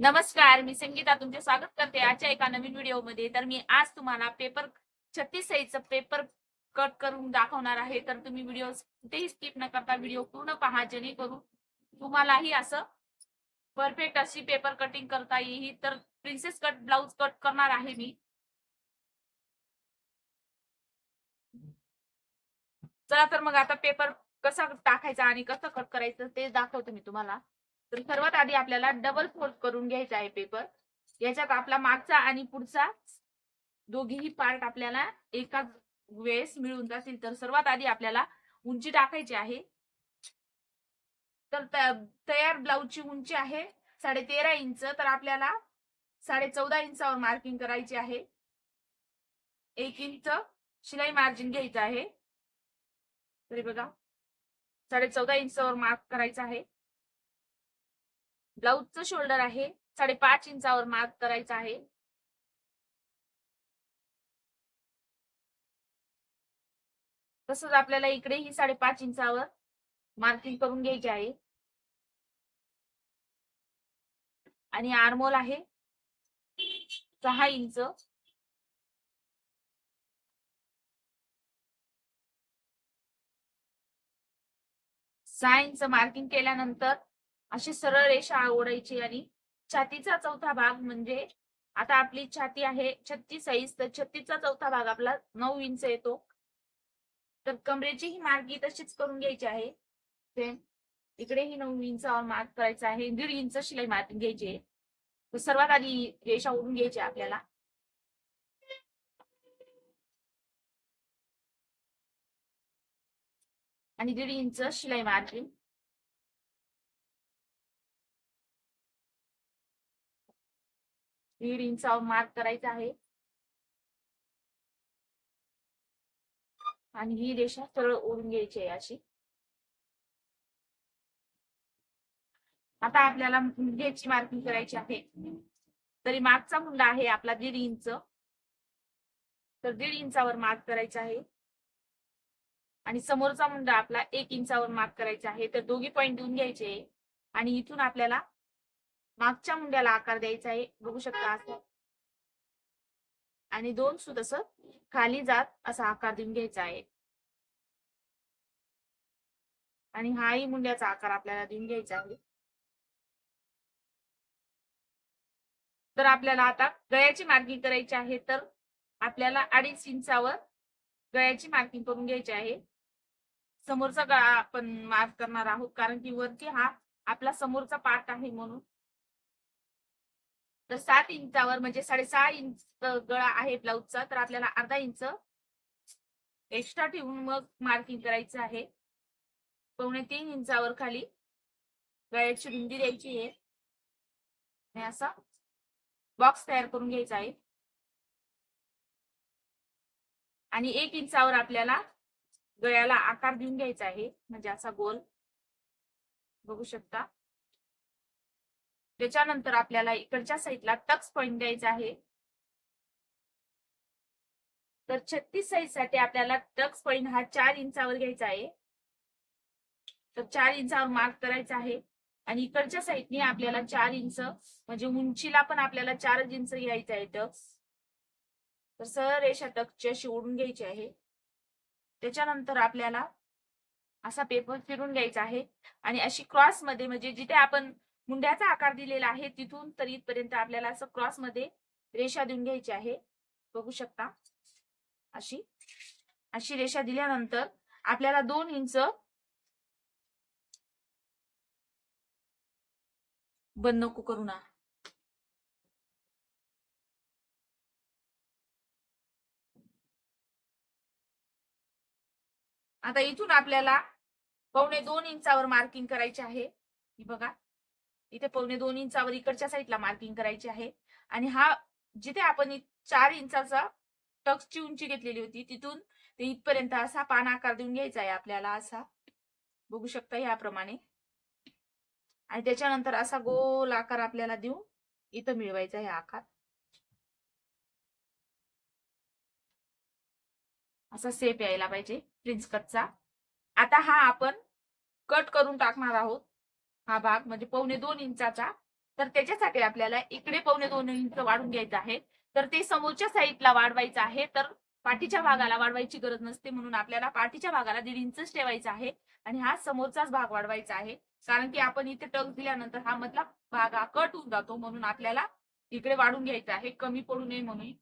नमस्कार मी संगीता तुमचे स्वागत करते आजच्या एका नवीन व्हिडिओमध्ये. तर मी आज तुम्हाला पेपर छत्तीस साईजचं पेपर कट करून दाखवणार आहे. तर तुम्ही व्हिडिओ कुठेही स्किप न करता व्हिडिओ पूर्ण पहा जेणेकरून तुम्हालाही असं परफेक्ट अशी पेपर कटिंग करता येईल. तर प्रिन्सेस कट ब्लाउज कट करणार आहे मी. चला तर मग आता पेपर कसा टाकायचा आणि कसं कट करायचं ते दाखवते मी तुम्हाला. तर सर्वात आधी आपल्याला डबल फोल्ड करून घ्यायचा आहे पेपर याच्यात आपला मागचा आणि पुढचा दोघेही पार्ट आपल्याला एका वेळेस मिळून जातील. तर सर्वात आधी आपल्याला उंची टाकायची आहे. तर तयार ब्लाऊजची उंची आहे साडे तेरा इंच. तर आपल्याला साडे चौदा इंचावर मार्किंग करायची आहे. एक इंच शिलाई मार्जिन घ्यायचं आहे. तरी बघा साडे चौदा इंचावर मार्क करायचं आहे. ब्लाऊजचं शोल्डर आहे. साडेपाच इंचावर मार्क करायचं आहे. तसंच आपल्याला इकडेही साडेपाच इंचावर मार्किंग करून घ्यायचे आहे. आणि आर्मोल आहे. सहा इंच. सहा इंच मार्किंग केल्यानंतर अशी सरळ रेषा ओढायची आणि छातीचा चौथा भाग म्हणजे आता आपली छाती आहे छत्तीस साईज तर छत्तीसचा चौथा भाग आपला नऊ इंच येतो. तर कमरेची ही मार्गी तशीच करून घ्यायची आहे. सेम इकडेही नऊ इंचावर मार्क करायचा आहे दीड इंच शिलाई मार्क घ्यायची आहे. तर सर्वात आधी रेषा ओढून घ्यायची आपल्याला. आणि दीड इंच शिलाई मार्किंग दीड इंचावर मार्क करायचा आहे. आणि ही रेषा सरळ ओढून घ्यायची आहे अशी. आता आपल्याला मुंग्याची मार्किंग करायची आहे. तरी मागचा मुलगा आहे आपला दीड इंच. तर दीड इंचावर मार्क करायचा आहे. आणि समोरचा मुंडा आपला एक इंचावर मार्क करायचा आहे. तर दोघी पॉईंट देऊन घ्यायचे. आणि इथून आपल्याला मागच्या मुंड्याला आकार द्यायचा आहे. बघू शकता असं. आणि दोन सुत असं खाली जात असा आकार देऊन घ्यायचा आहे. आणि हाही मुंड्याचा आकार आपल्याला देऊन घ्यायचा आहे. तर आपल्याला आता गळ्याची मार्किंग करायची आहे तर आपल्याला अडीच इंचावर गळ्याची मार्किंग करून घ्यायची आहे. समोरचा गळा आपण मार्क करणार आहोत कारण की वरती हा आपला समोरचा पार्ट आहे म्हणून तर सात इंचावर म्हणजे साडेसहा इंच गळा आहे ब्लाऊजचा तर आपल्याला अर्धा इंच एक्स्ट्रा ठेवून मग मार्किंग करायचं आहे. पावणे तीन इंचावर खाली गळ्याची रुंदी द्यायची आहे. आणि असा बॉक्स तयार करून घ्यायचा आहे. आणि एक इंचावर आपल्याला गळ्याला आकार देऊन घ्यायचा आहे म्हणजे असा गोल. बघू शकता. त्याच्यानंतर आपल्याला इकडच्या साईडला टक्स पॉइंट द्यायचा आहे. तर छत्तीस साईजसाठी आपल्याला टक्स पॉइंट हा चार इंचावर घ्यायचा आहे. तर चार इंचावर मार्क करायचा आहे. आणि इकडच्या साईडने आपल्याला चार इंच म्हणजे उंचीला पण आपल्याला चारच इंच घ्यायचं आहे टक्स तर सर रेषा टक्सची अशी ओढून घ्यायची आहे. त्याच्यानंतर आपल्याला असा पेपर फिरून घ्यायचा आहे. आणि अशी क्रॉसमध्ये म्हणजे जिथे आपण मुंड्याचा आकार दिलेला आहे तिथून तर इथपर्यंत आपल्याला असं क्रॉसमध्ये रेषा देऊन घ्यायची आहे. बघू शकता. अशी अशी रेषा दिल्यानंतर आपल्याला दोन इंच बंद नको करू ना. आता इथून आपल्याला पावणे दोन इंचावर मार्किंग करायची आहे. ही बघा. इथे पावणे दोन इंचावर इकडच्या साईडला मार्किंग करायची आहे. आणि हा जिथे आपण चार इंचाचा टक्सची उंची घेतलेली होती तिथून ते इथपर्यंत असा पान आकार देऊन घ्यायचा आहे आपल्याला असा. बघू शकता याप्रमाणे आणि त्याच्यानंतर असा गोल आकार आपल्याला देऊन इथं मिळवायचा आहे आकार. असा सेप यायला पाहिजे प्रिन्स कटचा आता हा आपण कट करून टाकणार आहोत. हा भाग म्हणजे पावणे दोन इंचाचा. तर त्याच्यासाठी आपल्याला इकडे पावणे दोन इंच वाढून घ्यायचं आहे. तर ते समोरच्या साईडला वाढवायचं आहे. तर पाठीच्या भागाला वाढवायची गरज नसते. म्हणून आपल्याला पाठीच्या भागाला दीड इंचच ठेवायचा आहे. आणि हा समोरचाच भाग वाढवायचा आहे. कारण की आपण इथे टक दिल्यानंतर हा मधला भाग हा कट होऊन जातो. म्हणून आपल्याला इकडे वाढून घ्यायचा आहे. कमी पडू नये म्हणून.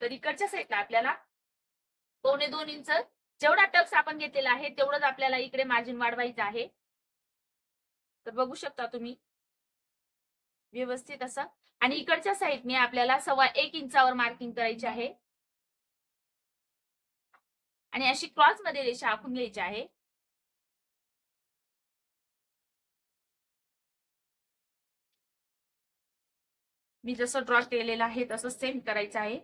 तर इकडच्या साईडला आपल्याला पावणे दोन इंच जेवढा टक्स आपण घेतलेला आहे तेवढंच आपल्याला इकडे मार्जिन वाढवायचं आहे. तर बघू शकता तुम्ही. व्यवस्थित असं. आणि इकडच्या साईडने आपल्याला सव्वा एक इंचावर मार्किंग करायची आहे. आणि अशी क्रॉसमध्ये रेषा आखून घ्यायची आहे. मी जसं ड्रॉ केलेलं आहे तसं सेम करायचं आहे.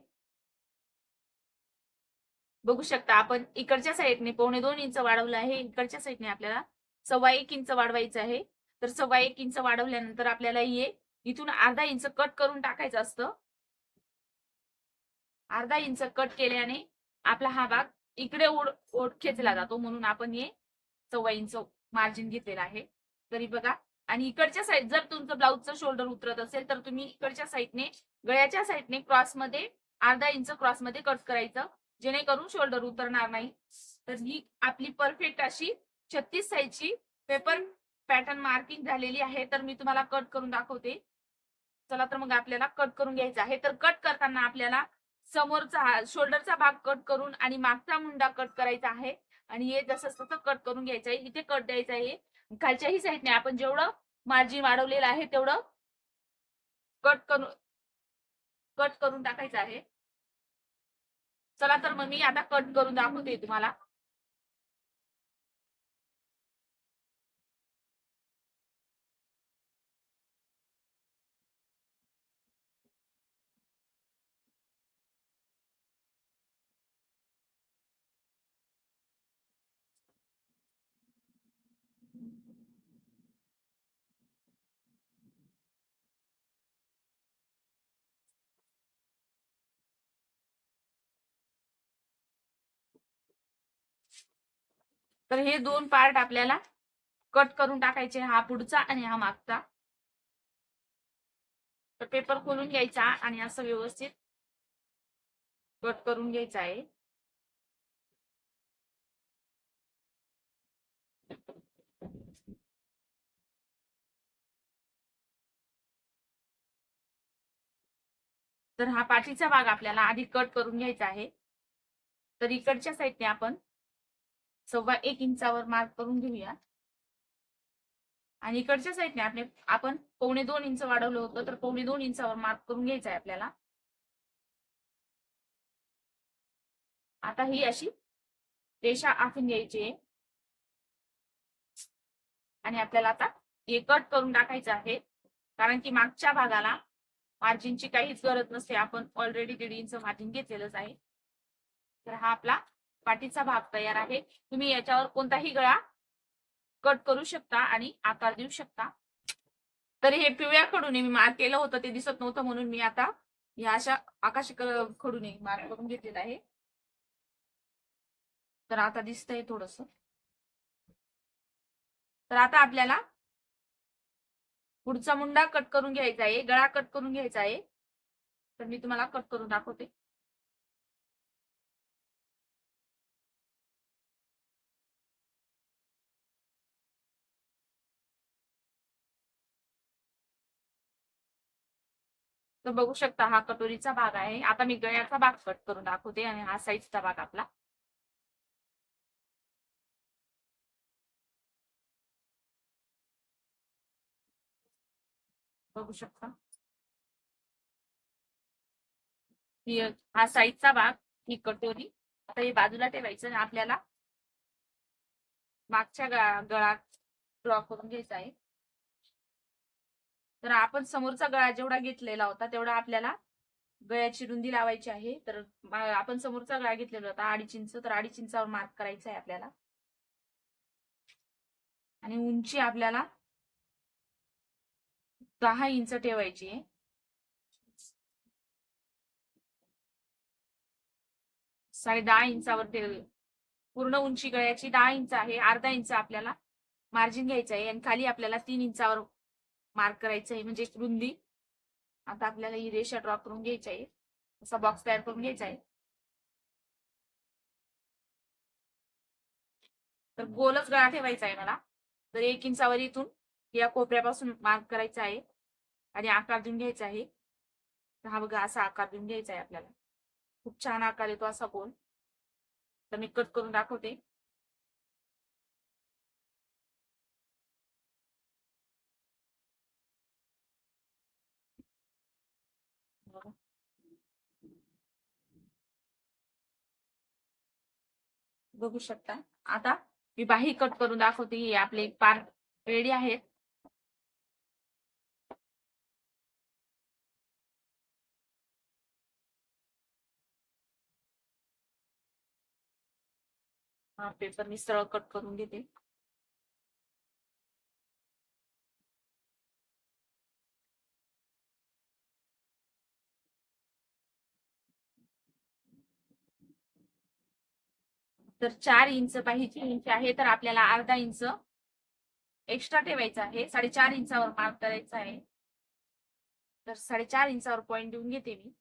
बघू शकता आपण इकडच्या साईडने पावणे दोन इंच वाढवलं आहे. इकडच्या साईडने आपल्याला सव्वा एक इंच वाढवायचं आहे. तर सव्वा एक इंच वाढवल्यानंतर आपल्याला हे इथून अर्धा इंच कट करून टाकायचं असतं. अर्धा इंच कट केल्याने आपला हा भाग इकडे ओढ ओढ खेचला जातो म्हणून आपण हे सव्वा इंच मार्जिन घेतलेलं आहे. तरी बघा आणि इकडच्या साईड जर तुमचं ब्लाऊजचं शोल्डर उतरत असेल तर तुम्ही इकडच्या साईडने गळ्याच्या साईडने क्रॉसमध्ये अर्धा इंच क्रॉसमध्ये कट करायचं जेणेकरून शोल्डर उतरणार नाही. तर ही आपली परफेक्ट अशी छत्तीस साईजची पेपर पॅटर्न मार्किंग झालेली आहे तर मी तुम्हाला कट करून दाखवते. चला तर मग आपल्याला कट करून घ्यायचा आहे. तर कट करताना आपल्याला समोरचा शोल्डरचा भाग कट करून आणि मागचा मुंडा कट करायचा आहे. आणि हे जसं तसं कट करून घ्यायचं आहे इथे कट द्यायचं आहे. खालच्याही साईडने आपण जेवढं मार्जिन वाढवलेलं आहे तेवढं कट करून कट करून टाकायचं आहे. चला तर मग मी आता कट करून दाखवते तुम्हाला. तर हे दोन पार्ट आपल्याला कट करून टाकायचे. हा पुढचा आणि हा मागचा. तर पेपर खोलून घ्यायचा आणि असं व्यवस्थित कट करून घ्यायचा आहे. तर हा पाठीचा भाग आपल्याला आधी कट करून घ्यायचा आहे. तर इकडच्या साईडने आपण सव्वा एक इंचावर मार्क करून घेऊया. आणि इकडच्या साईडने आपले आपण पावणे दोन इंच वाढवलं होतं तर पावणे दोन इंचावर मार्क करून घ्यायचं आहे आपल्याला. आता ही अशी रेषा आखून घ्यायची आहे. आणि आपल्याला आता हे कट करून टाकायचं आहे. कारण की मागच्या भागाला मार्जिनची काहीच गरज नसते. आपण ऑलरेडी दीड इंच मार्जिन घेतलेलंच आहे. तर हा आपला पाठीचा भाग तयार आहे. तुम्ही याच्यावर कोणताही गळा कट करू शकता आणि आकार देऊ शकता. तर हे पिवळ्या खडूने मी मार्क केलं होतं ते दिसत नव्हतं म्हणून मी आता ह्या अशा आकाशी खडूने मार्क करून घेतलेला आहे. तर आता दिसतंय थोडस. तर आता आपल्याला पुढचा मुंडा कट करून घ्यायचा आहे गळा कट करून घ्यायचा आहे. तर मी तुम्हाला कट करून दाखवते. तर बघू शकता हा कटोरीचा भाग आहे. आता मी गळ्याचा भाग कट करून दाखवते आणि हा साईजचा भाग आपला. बघू शकता. हा साईजचा भाग ही कटोरी. आता हे बाजूला ठेवायचं आपल्याला मागच्या गळा गळा ड्रॉ करून घ्यायचा आहे. तर आपण समोरचा गळा जेवढा घेतलेला होता तेवढा आपल्याला गळ्याची रुंदी लावायची आहे. तर आपण समोरचा गळा घेतलेला होता अडीच इंच तर अडीच इंचावर मार्क करायचा आहे आपल्याला. आणि उंची आपल्याला दहा इंच ठेवायची आहे. साडे दहा इंचावर ठेव पूर्ण उंची गळ्याची दहा इंच आहे. अर्धा इंच आपल्याला मार्जिन घ्यायचं आहे. आणि खाली आपल्याला तीन इंचावर मार्क करायचं आहे म्हणजे रुंदी. आता आपल्याला ही रेषा ड्रॉ करून घ्यायची आहे. असा बॉक्स तयार करून घ्यायचा आहे. तर गोलच गळा ठेवायचा आहे मला. तर एक इंचावर इथून या कोपऱ्यापासून मार्क करायचा आहे. आणि आकार देऊन घ्यायचा आहे. तर हा बघा असा आकार देऊन घ्यायचा आहे आपल्याला. खूप छान आकार येतो असा गोल. तर मी कट करून दाखवते. बघू शकता. आता मी बाही कट करून दाखवते. हे आपले पार्ट रेडी आहेत. हा पेपर मी सरळ कट करून घेते. तर चार इंच पाहिजे इंच आहे तर आपल्याला अर्धा इंच एक्स्ट्रा ठेवायचा आहे. साडेचार इंचावर मार्क करायचा आहे. तर साडेचार इंचावर पॉईंट देऊन घेते मी.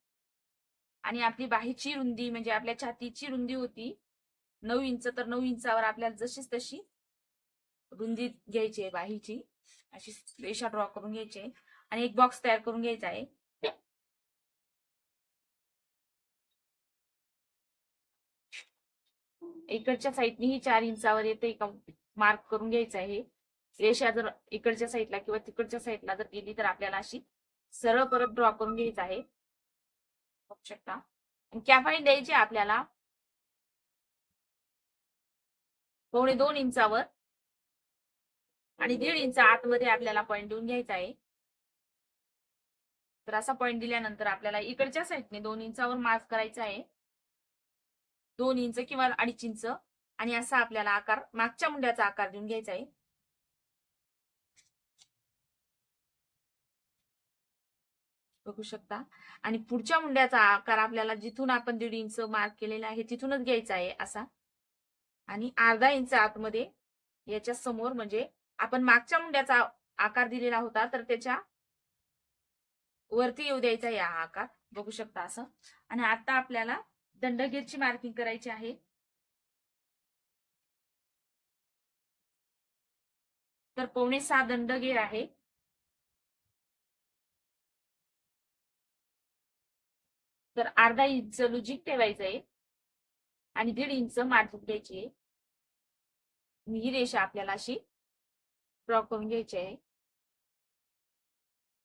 आणि आपली बाहीची रुंदी म्हणजे आपल्या छातीची रुंदी होती नऊ इंच तर नऊ इंचावर आपल्याला जशीच तशी रुंदी घ्यायची आहे बाहीची. अशी रेषा ड्रॉ करून घ्यायची आहे. आणि एक बॉक्स तयार करून घ्यायचा आहे. इकडच्या साईडनी ही चार इंचावर येते मार्क करून घ्यायचं आहे. रेषा जर इकडच्या साईडला किंवा तिकडच्या साईडला जर गेली तर आपल्याला अशी सरळ परत ड्रॉ करून घ्यायचं आहे. बघू शकता. कॅफाईन द्यायची आपल्याला. पावणे दोन इंचावर. आणि दीड इंच आतमध्ये आपल्याला पॉईंट देऊन घ्यायचा आहे. तर असा पॉईंट दिल्यानंतर आपल्याला इकडच्या साईडने दोन इंचावर मार्क करायचा आहे. दोन इंच किंवा अडीच इंच आणि असा आपल्याला आकार मागच्या मुंड्याचा आकार देऊन घ्यायचा आहे. बघू शकता. आणि पुढच्या मुंड्याचा आकार आपल्याला जिथून आपण दीड इंच मार्क केलेला आहे तिथूनच घ्यायचा आहे असा. आणि अर्धा इंच आतमध्ये याच्या समोर म्हणजे आपण मागच्या मुंड्याचा आकार दिलेला होता तर त्याच्या वरती येऊ द्यायचा या आकार. बघू शकता असं. आणि आता आपल्याला दंडगीरची मार्किंग करायची आहे. तर पावणे सहा दंडगेर आहे. तर अर्धा इंच लुजिक ठेवायचं आहे. आणि दीड इंच मार्किंग घ्यायची आहे. ही रेषा आपल्याला अशी ड्रॉ करून घ्यायची आहे.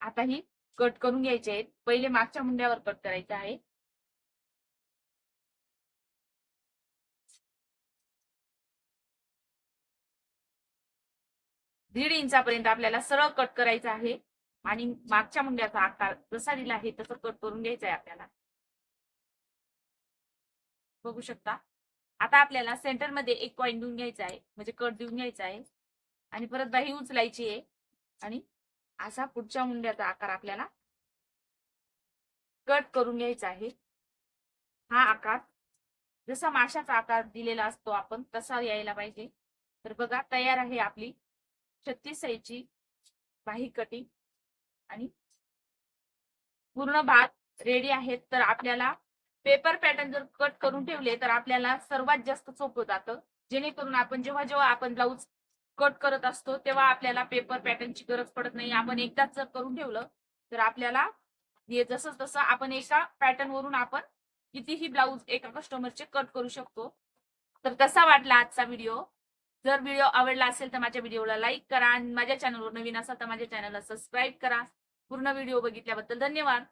आता ही कट करून घ्यायची आहे. पहिले मागच्या मुंड्यावर कट करायचं आहे. दीड इंचापर्यंत आपल्याला सरळ कट करायचा आहे. आणि मागच्या मुंड्याचा आकार जसा दिला आहे तसं कट करून घ्यायचा आहे आपल्याला. बघू शकता. आता आपल्याला सेंटरमध्ये एक पॉईंट देऊन घ्यायचा आहे. म्हणजे कट देऊन घ्यायचा आहे. आणि परत बाही उचलायची आहे. आणि असा पुढच्या मुंड्याचा आकार आपल्याला कट करून घ्यायचा आहे. हा आकार जसा माशाचा आकार दिलेला असतो आपण तसा यायला पाहिजे. तर बघा तयार आहे आपली छत्तीस साईजची बाही कटिंग आणि पूर्ण भात रेडी आहेत. तर आपल्याला पेपर पॅटर्न जर कट करून ठेवले तर आपल्याला सर्वात जास्त सोपं जातं. जेणेकरून आपण जेव्हा जेव्हा आपण ब्लाऊज कट करत असतो तेव्हा आपल्याला पेपर पॅटर्नची गरज पडत नाही. आपण एकदाच जर करून ठेवलं तर आपल्याला जसं तसं आपण एका पॅटर्न वरून आपण कितीही ब्लाऊज एका कस्टमरचे कट करू शकतो. तर कसा वाटला आजचा व्हिडिओ जर व्हिडिओ आवडला असेल तर माझ्या व्हिडिओला लाईक करा आणि माझ्या चॅनलवर नवीन असाल तर माझ्या चॅनलला सबस्क्राईब करा. पूर्ण व्हिडिओ बघितल्याबद्दल धन्यवाद.